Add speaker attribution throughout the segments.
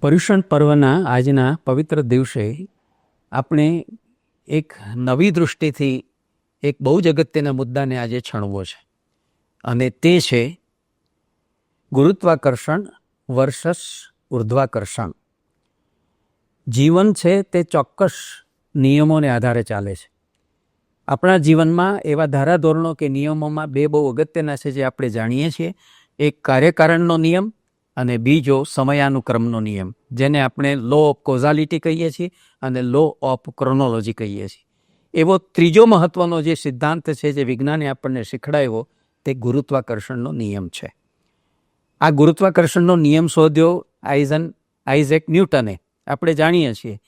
Speaker 1: પર્યુષણ પર્વના આજના પવિત્ર દિવસે આપણે એક નવી દૃષ્ટિથી એક બહુ જ અગત્યના મુદ્દાને આજે છણવો છે. અને તે છે ગુરુત્વાકર્ષણ વર્સસ ઉર્ધ્વાકર્ષણ. જીવન છે તે ચોક્કસ નિયમોને આધારે ચાલે છે. આપણા જીવનમાં એવા ધારાધોરણો કે નિયમોમાં બે બહુ અગત્યના છે જે આપણે જાણીએ છીએ. એક કાર્યકારણનો નિયમ અને બીજો સમયાનુક્રમનો નિયમ, જેને આપણે લો ઓફ કોઝાલિટી કહીએ છીએ અને લો ઓફ ક્રોનોલોજી કહીએ છીએ. એવો ત્રીજો મહત્વનો જે સિદ્ધાંત છે, જે વિજ્ઞાને આપણને શીખડાવ્યો, તે ગુરુત્વાકર્ષણનો નિયમ છે. આ ગુરુત્વાકર્ષણનો નિયમ શોધ્યો આઇઝન, આઇઝેક ન્યૂટને. આપણે જાણીએ છીએ.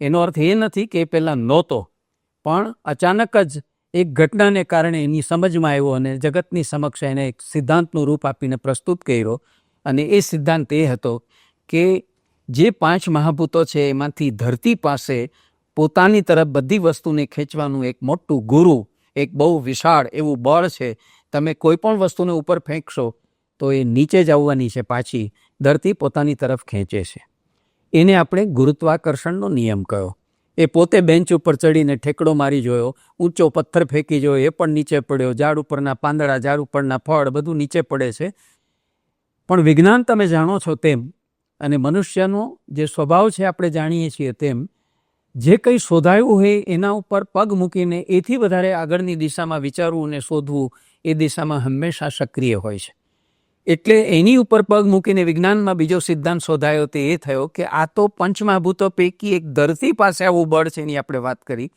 Speaker 1: એનો અર્થ એ નથી કે એ પહેલાં નહોતો, પણ અચાનક જ એક ઘટનાને કારણે એની સમજમાં આવ્યો અને જગતની સમક્ષ એને એક સિદ્ધાંતનું રૂપ આપીને પ્રસ્તુત કર્યો અને એ સિદ્ધાંત એ હતો કે જે પાંચ મહાભૂતો છે, એમાંથી ધરતી પાસે પોતાની તરફ બધી વસ્તુને ખેંચવાનું એક મોટું ગુરુ, એક બહુ વિશાળ એવું બળ છે. તમે કોઈ પણ વસ્તુને ઉપર ફેંકશો તો એ નીચે જ છે પાછી, ધરતી પોતાની તરફ ખેંચે છે. એને આપણે ગુરુત્વાકર્ષણનો નિયમ કહ્યો. એ પોતે બેન્ચ ઉપર ચડીને ઠેકડો મારી જોયો, ઊંચો પથ્થર ફેંકી જોયો, એ પણ નીચે પડ્યો, ઝાડ ઉપરના પાંદડા, ઝાડ ઉપરના ફળ બધું નીચે પડે છે. પણ વિજ્ઞાન તમે જાણો છો તેમ અને મનુષ્યનો જે સ્વભાવ છે આપણે જાણીએ છીએ તેમ, જે કંઈ શોધાયું હોય એના ઉપર પગ મૂકીને એથી વધારે આગળની દિશામાં વિચારવું અને શોધવું એ દિશામાં હંમેશા સક્રિય હોય છે. એટલે એની ઉપર પગ મૂકીને વિજ્ઞાનમાં બીજો સિદ્ધાંત શોધાયો તે એ થયો કે આ તો પંચમહાભૂતો પૈકી એક ધરતી પાસે આવું બળ છે એની આપણે વાત કરી.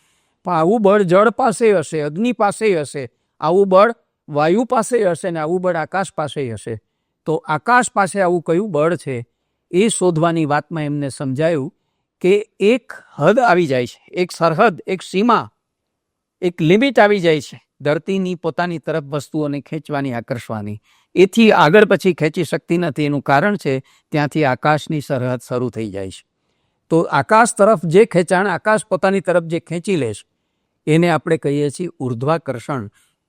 Speaker 1: પણ આવું બળ જળ પાસે હશે, અગ્નિ પાસે હશે, આવું બળ વાયુ પાસે હશે ને આવું બળ આકાશ પાસે હશે. તો આકાશ પાસે આવું કયું બળ છે એ શોધવાની વાતમાં એમને સમજાયું કે એક હદ આવી જાય છે, એક સરહદ, એક સીમા, એક લિમિટ આવી જાય છે ધરતીની પોતાની તરફ વસ્તુઓને ખેંચવાની, આકર્ષવાની. એથી આગળ પછી ખેંચી શકતી નથી. એનું કારણ છે ત્યાંથી આકાશની સરહદ શરૂ થઈ જાય છે. તો આકાશ તરફ જે ખેંચાણ, આકાશ પોતાની તરફ જે ખેંચી લે છે, એને આપણે કહીએ છીએ ઉર્ધ્વાકર્ષણ,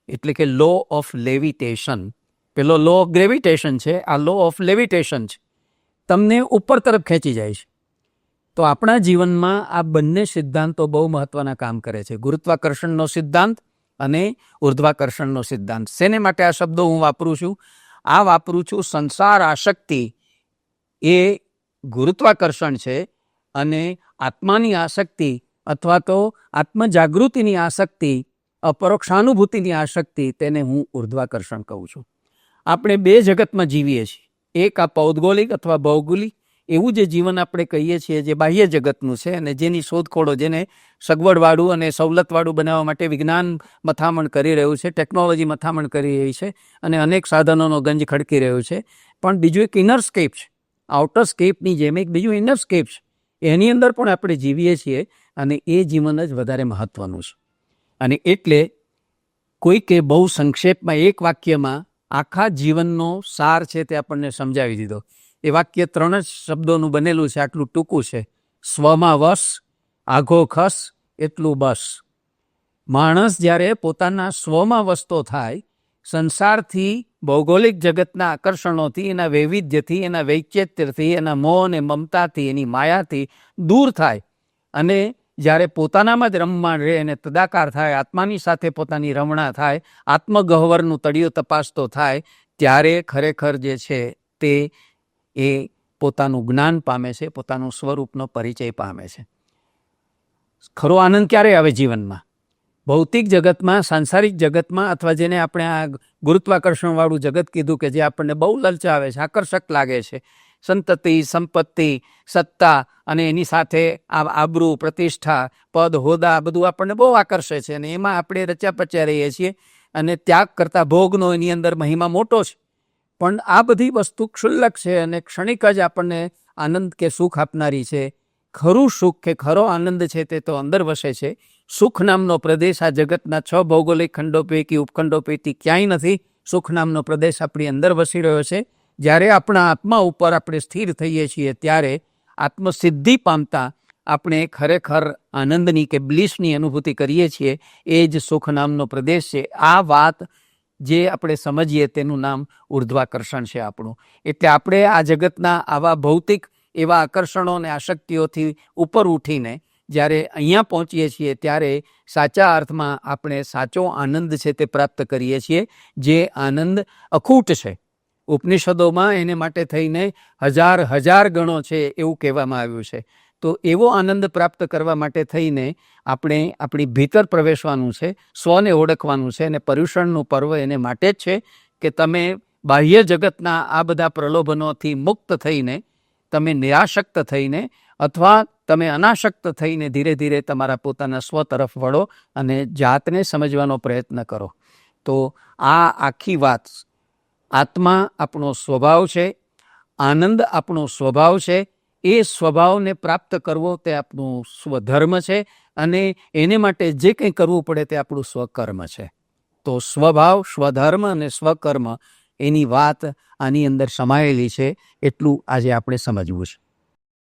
Speaker 1: એટલે કે લો ઓફ લેવિટેશન પેલો લો ઓફ ગ્રેવિટેશન છે, આ લો ઓફ લેવિટેશન છે. તમને ઉપર તરફ ખેંચી જાય છે. તો આપણા જીવનમાં આ બંને સિદ્ધાંતો બહુ મહત્વના કામ કરે છે. ગુરુત્વાકર્ષણનો સિદ્ધાંત અને ઉર્ધ્વાકર્ષણનો સિદ્ધાંત. શેને માટે આ શબ્દો હું વાપરું છું? આ વાપરું છું સંસાર આસક્તિ. એ ગુરુત્વાકર્ષણ છે અને આત્માની આસક્તિ અથવા તો આત્મજાગૃતિની આસક્તિ, અપરોક્ષાનુભૂતિની આસક્તિ, તેને હું ઉર્ધ્વાકર્ષણ કહું છું. આપણે બે જગતમાં જીવીએ છીએ. એક આ પૌદ્ગોલિક અથવા ભૌગોલિક, એવું જે જીવન આપણે કહીએ છીએ જે બાહ્ય જગતનું છે અને જેની શોધખોળો જેને સગવડવાળું અને સવલતવાળું બનાવવા માટે વિજ્ઞાન મથામણ કરી રહ્યું છે, ટેકનોલોજી મથામણ કરી રહી છે અને અનેક સાધનોનો ગંજ ખડકી રહ્યો છે. પણ બીજું એક ઇનર છે. આઉટર સ્કેપની જેમ એક બીજું ઇનર છે. એની અંદર પણ આપણે જીવીએ છીએ અને એ જીવન જ વધારે મહત્વનું છે. અને એટલે કોઈકે બહુ સંક્ષેપમાં એક વાક્યમાં આખા જીવનનો સાર છે તે આપણને સમજાવી દીધો. એ વાક્ય ત્રણ જ શબ્દોનું બનેલું છે, આટલું ટૂંકું છે. સ્વમાં વશ આઘો ખસ, એટલું બસ. માણસ જ્યારે પોતાના સ્વમાં વસતો થાય, સંસારથી, ભૌગોલિક જગતના આકર્ષણોથી, એના વૈવિધ્યથી, એના વૈચેત્યથી, એના મોહ અને મમતાથી, એની માયાથી દૂર થાય અને જ્યારે પોતાનામાં જ રમવા રહે અને તદાકાર થાય, આત્માની સાથે પોતાની રમણા થાય, આત્મગહ્વરનું તળિયું તપાસતો થાય, ત્યારે ખરેખર જે છે તે એ પોતાનું જ્ઞાન પામે છે, પોતાનું સ્વરૂપનો પરિચય પામે છે. ખરો આનંદ ક્યારે આવે જીવનમાં? ભૌતિક જગતમાં, સાંસારિક જગતમાં અથવા જેને આપણે આ ગુરુત્વાકર્ષણવાળું જગત કીધું કે જે આપણને બહુ લલચાવે છે, આકર્ષક લાગે છે સંતતિ, સંપત્તિ, સત્તા અને એની સાથે આ આબરૂ, પ્રતિષ્ઠા, પદ, હોદા બધું આપણને બહુ આકર્ષે છે અને એમાં આપણે રચ્યા પચ્યા રહીએ છીએ અને ત્યાગ કરતા ભોગનો એની અંદર મહિમા મોટો છે. પણ આ બધી વસ્તુ ક્ષુલ્લક છે અને ક્ષણિક જ આપણને આનંદ કે સુખ આપનારી છે. ખરું સુખ કે ખરો આનંદ છે તે તો અંદર વસે છે. સુખ નામનો પ્રદેશ આ જગતના છ ભૌગોલિક ખંડો પૈકી ઉપખંડો પૈકી ક્યાંય નથી. સુખ નામનો પ્રદેશ આપણી અંદર વસી રહ્યો છે. જ્યારે આપણા આત્મા ઉપર આપણે સ્થિર થઈએ છીએ, ત્યારે આત્મસિદ્ધિ પામતા આપણે ખરેખર આનંદની કે બ્લિસની અનુભૂતિ કરીએ છીએ. એ જ સુખ નામનો પ્રદેશ છે. આ વાત જે આપણે સમજીએ તેનું નામ ઉર્ધ્વાકર્ષણ છે આપણું. એટલે આપણે આ જગતના આવા ભૌતિક એવા આકર્ષણો અને આશક્તિઓથી ઉપર ઉઠીને જ્યારે અહીંયા પહોંચીએ છીએ, ત્યારે સાચા અર્થમાં આપણે સાચો આનંદ છે તે પ્રાપ્ત કરીએ છીએ, જે આનંદ અખૂટ છે. ઉપનિષદોમાં એને માટે થઈને હજાર હજાર ગણો છે એવું કહેવામાં આવ્યું છે. તો એવો આનંદ પ્રાપ્ત કરવા માટે થઈને આપણે આપણી ભીતર પ્રવેશવાનું છે, સ્વને ઓળખવાનું છે અને પર્યુષણનું પર્વ એને માટે જ છે કે તમે બાહ્ય જગતના આ બધા પ્રલોભનોથી મુક્ત થઈને, તમે નિરાશક્ત થઈને અથવા તમે અનાશક્ત થઈને ધીરે ધીરે તમારા પોતાના સ્વ તરફ વળો અને જાતને સમજવાનો પ્રયત્ન કરો. તો આ આખી વાત આત્મા આપણો સ્વભાવ છે, આનંદ આપણો સ્વભાવ છે, એ સ્વભાવને પ્રાપ્ત કરવો તે આપણું સ્વધર્મ છે અને એને માટે જે કંઈ કરવું પડે તે આપણું સ્વકર્મ છે. તો સ્વભાવ, સ્વધર્મ અને સ્વકર્મ એની વાત આની અંદર સમાયેલી છે, એટલું આજે આપણે સમજવું છે.